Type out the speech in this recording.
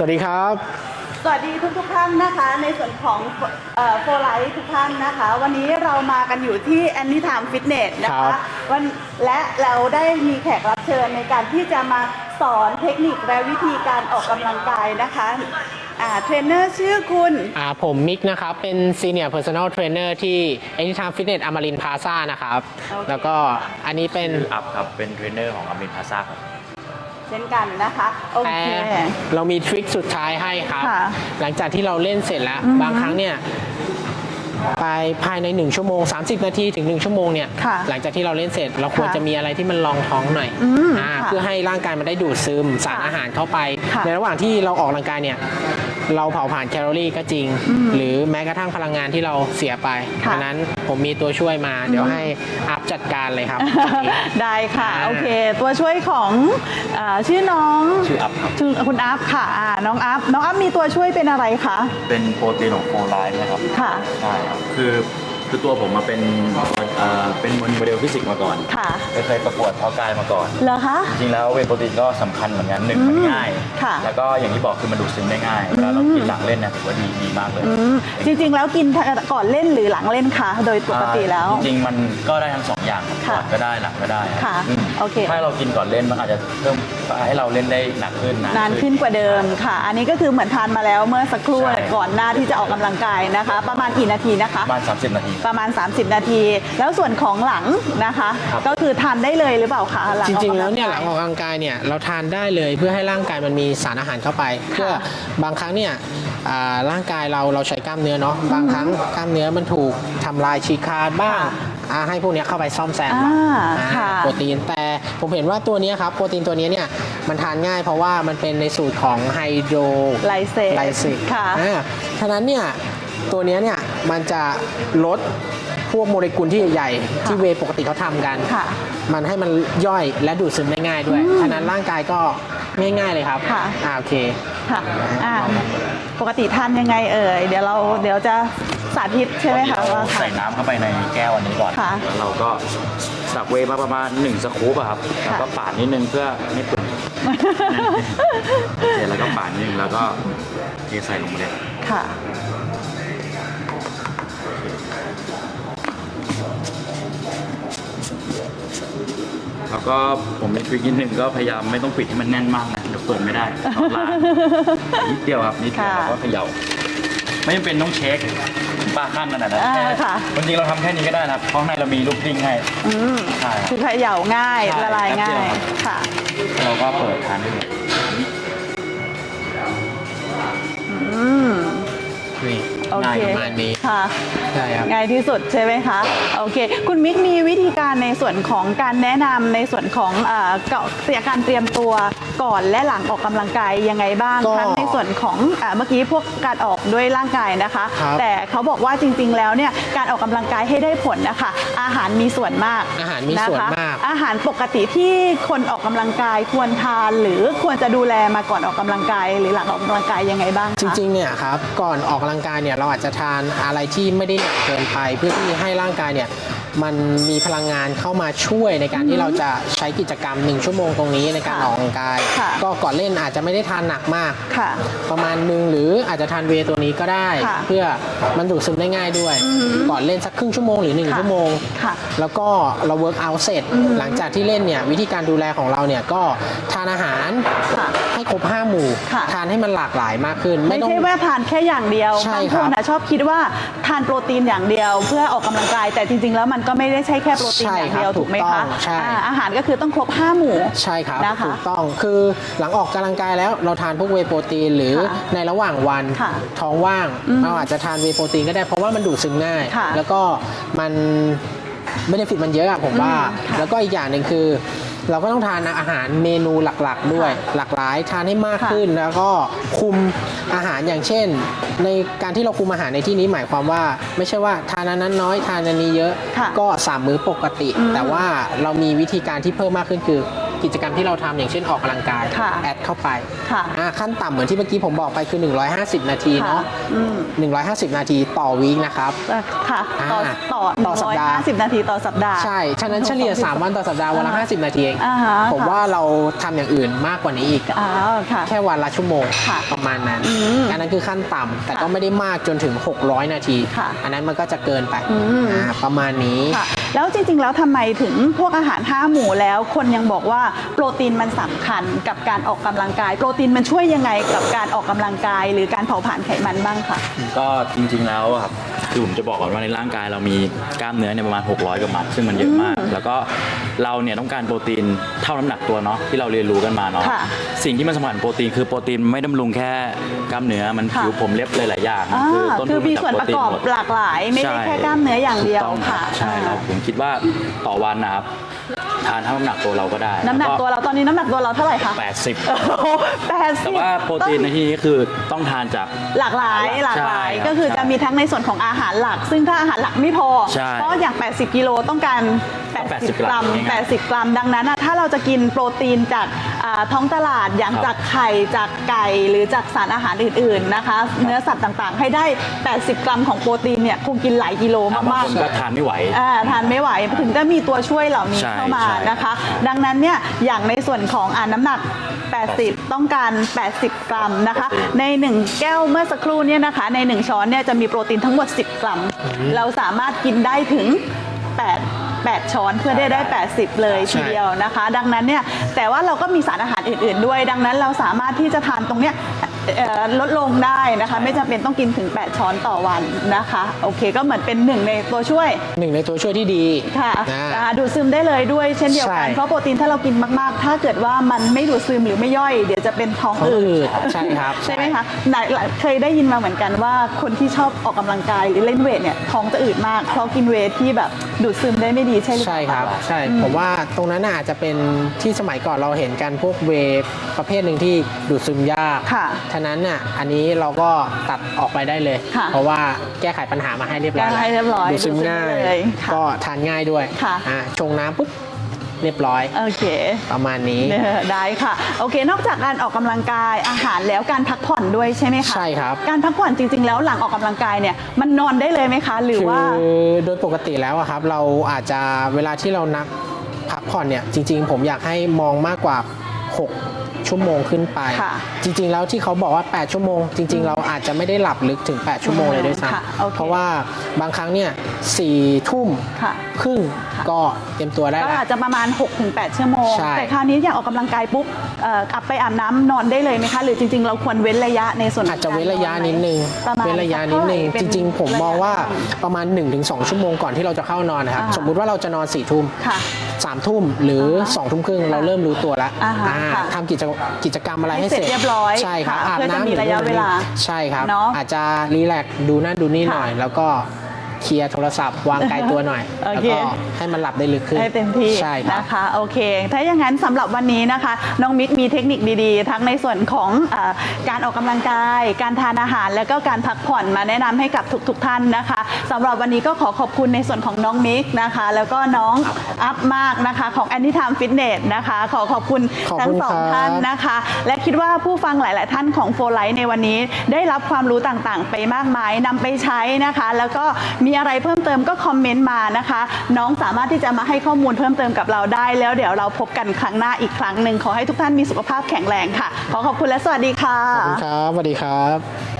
สวัสดีครับ สวัสดีทุกทุกๆท่านนะคะ ในส่วนของโฟไลท์ทุกท่านนะคะ วันนี้เรามากันอยู่ที่ Anytime Fitness นะครัคะบวันและเราได้มีแขกรับเชิญในการที่จะมาสอนเทคนิคและวิธีการออกกำลังกายนะคะอ่าเทรนเนอร์ชื่อคุณอ่าผมมิกนะครับ เป็น Senior Personal Trainer ที่ Anytime Fitness อมรินพาซานะครับโอเคแล้วก็อันนี้เป็นชื่ออัพครับ เป็นเทรนเนอร์ของอเมริพาซ่าครับ เช่นกันนะคะ โอแต่เค เรามีทริคสุดท้ายให้ครับ ค่ะหลังจากที่เราเล่นเสร็จแล้ว อือฮึ บางครั้งเนี่ยไปภายใน 1 ชั่วโมง 30 นาทีถึง 1 ชั่วโมงเนี่ย ค่ะหลังจากที่เราเล่นเสร็จ เราควรค่ะจะมีอะไรที่มันรองท้องหน่อยอืมอ่าค่ะเพื่อให้ร่างกายมันได้ดูดซึมสารค่ะอาหารเข้าไป ค่ะ ในระหว่างที่เราออกกำลังกายเนี่ย เราเผาผลาญแคลอรี่ก็จริง หรือแม้กระทั่งพลังงานที่เราเสียไปค่ะดังนั้นผมมีตัวช่วยมา เดี๋ยวให้อัพจัดการเลยครับ ได้ค่ะอ่า โอเค ตัวช่วยของอาชื่อน้องชื่ออัพครับ ชื่อคุณอัพค่ะอ่าน้องอัพน้องอัพมีตัวช่วยเป็นอะไรคะ เป็นโปรตีนของโฟไลน์นะครับค่ะ ใช่ครับ คือ คือตัวผมมาเป็นเอ่อเป็นโมเดลฟิสิกส์มาก่อนค่ะเคยประกวดเพาะกายมาก่อน เหรอคะ จริงๆแล้วเวย์โปรตีนก็สำคัญเหมือนกันหนึ่งมันง่าย ค่ะแล้วก็อย่างที่บอกคือมันดูดซึมได้ง่าย เวลาเรากินหลังเล่นเนี่ยถือว่าดีดีมากเลยอืมจริงๆ แล้วกินก่อนเล่นหรือหลังเล่นคะโดยปกติแล้ว จริงๆมันก็ได้ทั้งสองอย่างครับค่ะก่อนก็ได้หลังก็ได้ค่ะอืมโอเค ถ้าเรากินก่อนเล่นมันอาจจะเพิ่ม ให้เราเล่นได้หนักขึ้นนานขึ้นกว่าเดิมค่ะ อันนี้ก็คือเหมือนทานมาแล้วเมื่อสักครู่ใช่ ก่อนหน้าที่จะออกกำลังกายนะคะ ประมาณกี่นาทีนะคะ ประมาณ 30 นาที ประมาณ 30 นาที แล้วส่วนของหลังนะคะ ครับ ก็คือทานได้เลยหรือเปล่าคะหลังจออกริงๆกำแล้ลัวงเนี่ยหกาลัยงออกกำลังกายเนี่ยเราทานได้เลยเพื่อให้ร่างกายมันมีสารอาหารเข้าไป เพื่อบางครั้งเนี่ยอ่าร่างกายเราเราใช้กล้ามเนื้อเนาะบางครั้งกล้ามเนื้อมันถูกทำลายฉีกขาดบ้างค่ะอ่าให้พวกเนี้ยเข้าไปซ่อมแซมบ้างอ่าอ่าค่ะ โปรตีนแต่ ผมเห็นว่าตัวเนี้ยครับโปรตีนตัวเนี้ยเนี่ยมันทานง่ายเพราะว่ามันเป็นในสูตรของไฮโดรไลเซไลซิกค่ะอ่าฉะนั้นเนี่ยตัวเนี้ยเนี่ยมันจะลดพวกโมเลกุลที่ใหญ่ๆที่เวย์ปกติเขาทำกันค่ะมันให้มันย่อยและดูดซึมได้ง่ายด้วย ฉะนั้นร่างกายก็ง่ายๆเลยครับ ค่ะอ่าโอเค ค่ะอ่าปกติทานยังไงเอ่ย เดี๋ยวเราเดี๋ยวจะสาธิตใช่ไหมคะเราว่าค่ะใส่น้ำเข้าไปในแก้วอันนี้ก่อนค่ะแล้วเราก็ สักเวย์มาประมาณ1สกู๊ปอะครับแล้วก็ปาดนิดนึงเพื่อไม่เปื่อยโอเคแล้วก็ปาดนิดนึงแล้วก็เทใส่ลงไปเลยค่ะ แล้วก็ผมมีทริคนิดนึงก็พยายามไม่ต้องปิดให้มันแน่นมากนะเดี๋ยวเปิดไม่ได้เอาลานนิดเดียวครับนิดเดียวค่ะแล้วก็เขย่าไม่จำเป็นต้องเช็ค ป้าขั้นขนาดนั้นอ่าแค่ค่ะ จริงๆเราทำแค่นี้ก็ได้นะครับเพราะข้างในเรามีลูกดิ้งให้ อืมใช่ครับคือเขย่าง่ายใช่ละลายแป๊บง่าเดียยวครับ ค่ะ เราก็เปิดทานได้เลย โอง่ายเคประมาณนี้ค่ะ ใช่ครับ ง่ายที่สุดใช่ไหมคะ โอเค คุณมิกมีวิธีการในส่วนของการแนะนำในส่วนของเอ่อเก่าเตรียมการเตรียมตัวก่อนและหลังออกกำลังกายยังไงบ้างก็ทั้งในส่วนของเอ่อเมื่อกี้พวกการออกด้วยร่างกายนะคะ ครับ แต่เขาบอกว่าจริง ๆ แล้วเนี่ยการออกกำลังกายให้ได้ผลนะคะอาหารมีส่วนมากอาหารมีส่วนนะคะมากอาหารปกติที่คนออกกำลังกายควรทาน หรือควรจะดูแลมาก่อนออกกำลังกาย หรือหลังออกกำลังกายยังไงบ้างคะ จริงๆ เนี่ยครับ ก่อนออกกำลังกายเนี่ยเราอาจจะทานอะไรที่ไม่ได้หนักเกินไป เพื่อที่ให้ร่างกายเนี่ย มันมีพลังงานเข้ามาช่วยในการที่เราจะใช้กิจกรรม 1 ชั่วโมงตรงนี้ในการค่ะออกกำลังกาย ค่ะก็ก่อนเล่นอาจจะไม่ได้ทานหนักมาก ค่ะประมาณหนึ่งหรืออาจจะทานเวย์ตัวนี้ก็ได้ ค่ะเพื่อมันดูดซึมได้ง่ายด้วยก่อนเล่นสักครึ่งชั่วโมงหรือ 1 ค่ะชั่วโมง ค่ะแล้วก็เราเวิร์กเอาเสร็จหลังจากที่เล่นเนี่ยวิธีการดูแลของเราเนี่ยก็ทานอาหารค่ะให้ครบห้าหมู่ค่ะ ทานให้มันหลากหลายมากขึ้น ไม่ต้อง ใช่ว่าทานแค่อย่างเดียวใช่บางคครับนอะชอบคิดว่าทานโปรตีนอย่างเดียว เพื่อออกกำลังกายแต่จริง ๆ แล้วมันก็ไม่ได้ใช่แค่โปรตีนใช่อย่างครับเดียวถูกไหมถูกต้คะองใช่อ่าอาหารก็คือต้องครบ 5 หมู่ใช่ครับนะคะถูกต้องคือหลังออกกำลังกายแล้วเราทานพวกเวย์โปรตีนหรือค่ะในระหว่างวันค่ะท้องว่างอืมเราอาจจะทานเวย์โปรตีนก็ได้เพราะว่ามันดูดซึมง่ายค่ะแล้วก็มันเบนฟิตมันเยอะอะผมว่าอืมค่ะแล้วก็อีกอย่างหนึ่งคือ เราก็ต้องทานอาหารเมนูหลักๆ ด้วยค่ะหลากหลายทานให้มากค่ะขึ้น แล้วก็คุมอาหารอย่างเช่น ในการที่เราคุมอาหารในที่นี้หมายความว่า ไม่ใช่ว่าทานอันนั้นน้อยทานอันนี้เยอะค่ะก็สามมื้อปกติอืมแต่ว่าเรามีวิธีการที่เพิ่มมากขึ้นคือ กิจกรรมที่เราทำอย่างเช่นออกกำลังกายค่ะแอดเข้าไปค่ะอ่าขั้นต่ำเหมือนที่เมื่อกี้ผมบอกไปคือ 150 นาทีเนาะอืม 150 นาทีต่อวีคนะครับเอ่อค่ะ ต่ออ่าต่อต่อสัปดาห์ 150 นาทีต่อสัปดาห์ ใช่ ฉะนั้นเฉลี่ย 3 วันต่อสัปดาห์วันละ อ่า50 นาทีเอง อ่าฮะผมว่าเราทำอย่างอื่นมากกว่านี้อีกอ่าค่ะ แค่วันละชั่วโมงค่ะประมาณนั้น อืมอันนั้นคือขั้นต่ำแต่ค่ะก็ไม่ได้มากจนถึง 600 นาที ค่ะอันนั้นมันก็จะเกินไปอืม อ่าประมาณนี้ ค่ะ แล้วจริงๆ แล้วทำไมถึงพวกอาหาร5หมู่แล้ว คนยังบอกว่าโปรตีนมันสำคัญกับการออกกำลังกาย โปรตีนมันช่วยยังไงกับการออกกำลังกาย หรือการเผาผลาญไขมันบ้างคะก็จริงๆแล้วอะครับคือผมจะบอกก่อนว่าในร่างกายเรามีกล้ามเนื้อเนี่ยประมาณ 600กว่ามัดซึ่งมันเยอะมาก แล้วก็เราเนี่ยต้องการโปรตีนเท่าน้ำหนักตัวเนาะที่เราเรียนรู้กันมาเนาะค่ะสิ่งที่มันสำคัญโปรตีนคือโปรตีนไม่ดำรุงแค่กล้ามเนื้อมันค่ะผิวผมเล็บหลายๆอย่างอ่าต้นคืทุอนมีจากส่วนโปประตีกอบหมดหลากหลาย ไม่ได้ใช่แค่กล้ามเนื้ออย่างเดียวถูกต้องค่ะใช่ครับผมคิดว่าต่อวันนะครับ ทานเท่าน้ำหนักตัวเราก็ได้น้ำหนักตัวเราตอนนี้น้ำหนักตัวเราเท่าไหร่คะแปดสิบโอ้โหแปดสิบแต่ว่าโปรตีนในที่นี้คือต้องทานจาก หลากหลายหลากหลาย ใช่ครับก็คือใช่จะมีทั้งในส่วนของอาหารหลัก ซึ่งถ้าอาหารหลักไม่พอ ใช่เพราะอย่าง 80 กิโลต้องการต้อง80 80กรัมง่ายๆ80 กรัม ดังนั้นนะถ้าเราจะกินโปรตีนจากอ่า ท้องตลาดอย่างครับจากไข่จากไก่หรือจากสารอาหารอื่นๆนะคะ เนื้อสัตว์ต่างๆ ให้ได้ 80 กรัมของโปรตีนเนี่ยคงกินหลายกิโลบางมากคนๆก็ทานไม่ไหวอ่าทานไม่ไหวถึงจะมีตัวช่วยเหล่านี้ใช่เข้ามาใช่นะคะ ดังนั้นเนี่ยอย่างในส่วนของอ่าน้ำหนัก 80 ต้องการ 80 กรัมนะคะ ใน 1 แก้วเมื่อสักครู่เนี่ยนะคะ ใน 1 ช้อนเนี่ยจะมีโปรตีนทั้งหมด 10 กรัม เราสามารถกินได้ถึง 8 8 ช้อนเพื่อได้ได้ 80 เลยใช่ทีเดียวนะคะ ดังนั้นเนี่ยแต่ว่าเราก็มีสารอาหารอื่น ๆ ด้วย ดังนั้นเราสามารถที่จะทานตรงเนี้ยเอ่อ ลดลงได้นะคะ ไม่จำเป็นต้องกินถึง 8 ช้อนต่อวันนะคะ โอเคก็เหมือนเป็นหนึ่งในตัวช่วย หนึ่งในตัวช่วยที่ดีค่ะนะอ่าดูดซึมได้เลยด้วยเช่นเดียวกัน ใช่ เพราะโปรตีนถ้าเรากินมาก ๆ ถ้าเกิดว่ามันไม่ดูดซึมหรือไม่ย่อย เดี๋ยวจะเป็นท้องท้องอือืด ดใช่ครับ ใช่ไหมคะหลายหลายเคยได้ยินมาเหมือนกันว่าคนที่ชอบออกกำลังกายหรือเล่นเวทเนี่ยท้องจะอืดมาก เพราะกินเวทที่แบบดูดซึมได้ไม่ดีใช่หรือเปใช่ล่าครับ ใช่ผมว่าตรงนั้นน่ะอาจจะเป็นที่สมัยก่อนเราเห็นกันพวกเวย์ประเภทหนึ่งที่ดูดซึมยากค่ะฉะนั้นน่ะอันนี้เราก็ตัดออกไปได้เลย ค่ะเพราะว่าแก้ไขปัญหามาให้เรียบร้อยแก้ให้เรียบร้อยดูดซึมง่ายดูดซึมได้เลยค่ะก็ทานง่ายด้วยค่ะ อ่าชงน้ำปุ๊บเรียบร้อยโอเค ประมาณนี้ เออได้ค่ะ โอเค นอกจากการออกกำลังกายอาหารแล้วการพักผ่อนด้วยใช่ไหมคะใช่ครับ การพักผ่อนจริง ๆ แล้วหลังออกกำลังกายเนี่ยมันนอนได้เลยไหมคะ หรือคือว่าโดยปกติแล้วอะครับ เราอาจจะเวลาที่เรานักพักผ่อนเนี่ยจริง ๆ ผมอยากให้มองมากกว่า 6 ชั่วโมงขึ้นไป ค่ะจริงๆแล้วที่เขาบอกว่า 8 ชั่วโมง จริง ๆ เราอาจจะไม่ได้หลับลึกถึง 8 ชั่วโมงเลยด้วยซ้ค่ะโอเคำเพราะว่าบางครั้งเนี่ยสี่ทุ่มค่ะ ครึ่งค่ะ ก็เตรียมตัวได้ก็แล้ว อาจจะประมาณ 6-8 ชั่วโมง ใช่ แต่คราวนี้อยากออกกำลังกายปุ๊บเอ่อกลับไปอาบน้ำนอนได้เลยไหมคะ หรือจริง ๆ เราควรเว้นระยะในส่วนขงอาจจะเว้นระยะกาอไหมนิดนึงประมาณเว้นระยะนิดนึงสักเท่าไหร่จริง ๆ ผมมองว่าเป็นระยะประมาณ 1-2 ชั่วโมงก่อนที่เราจะเข้านอนนะครับ อ่า สมมุติว่าเราจะนอน4ี่ทุ่ม ค่ะ สามทุ่มหรืออ่าฮะสองทุ่มครึ่งเราเริ่มรู้ตัวแล้วอ่าฮะอ่าค่ะทำกิจกิจกรรมอะไรให้ให้เสร็จเรียบร้อยใช่ครับค่ะอาบเพื่อจะน้ำมีระยะเวลาใช่ครับเนอะอาจจะรีแลกซ์ดูนั่นดูนี่ค่ะหน่อย แล้วก็ เคลียร์โทรศัพท์ วางไกลตัวหน่อย โอแล้วเค ก็ให้มันหลับได้ลึกขึ้นให้เต็มที่ใช่ครับ นะคะโอเค ถ้าอย่างนั้นสำหรับวันนี้นะคะ น้องมิกมีเทคนิคดีๆ ทั้งในส่วนของเออการออกกำลังกาย การทานอาหาร และก็การพักผ่อนมาแนะนำให้กับทุกๆท่านนะคะสำหรับวันนี้ก็ขอขอบคุณในส่วนของน้องมิกนะคะ แล้วก็น้องอัพมากนะคะ ของ Anytime Fitness นะคะ ขอขอบคุณขอบทั้คุงณสองครับ ท่านนะคะ และคิดว่าผู้ฟังหลาย ๆ ท่านของโฟไลท์ในวันนี้ ได้รับความรู้ต่างๆ ไปมากมายนำไปใช้นะคะ แล้วก็มีีอะไรเพิ่มเติมก็คอมเมนต์มานะคะ น้องสามารถที่จะมาให้ข้อมูลเพิ่มเติมกับเราได้ แล้วเดี๋ยวเราพบกันครั้งหน้าอีกครั้งหนึ่งขอให้ทุกท่านมีสุขภาพแข็งแรงค่ะ ขอขอบคุณและสวัสดีค่ะขอบคุณครับสวัสดีครับ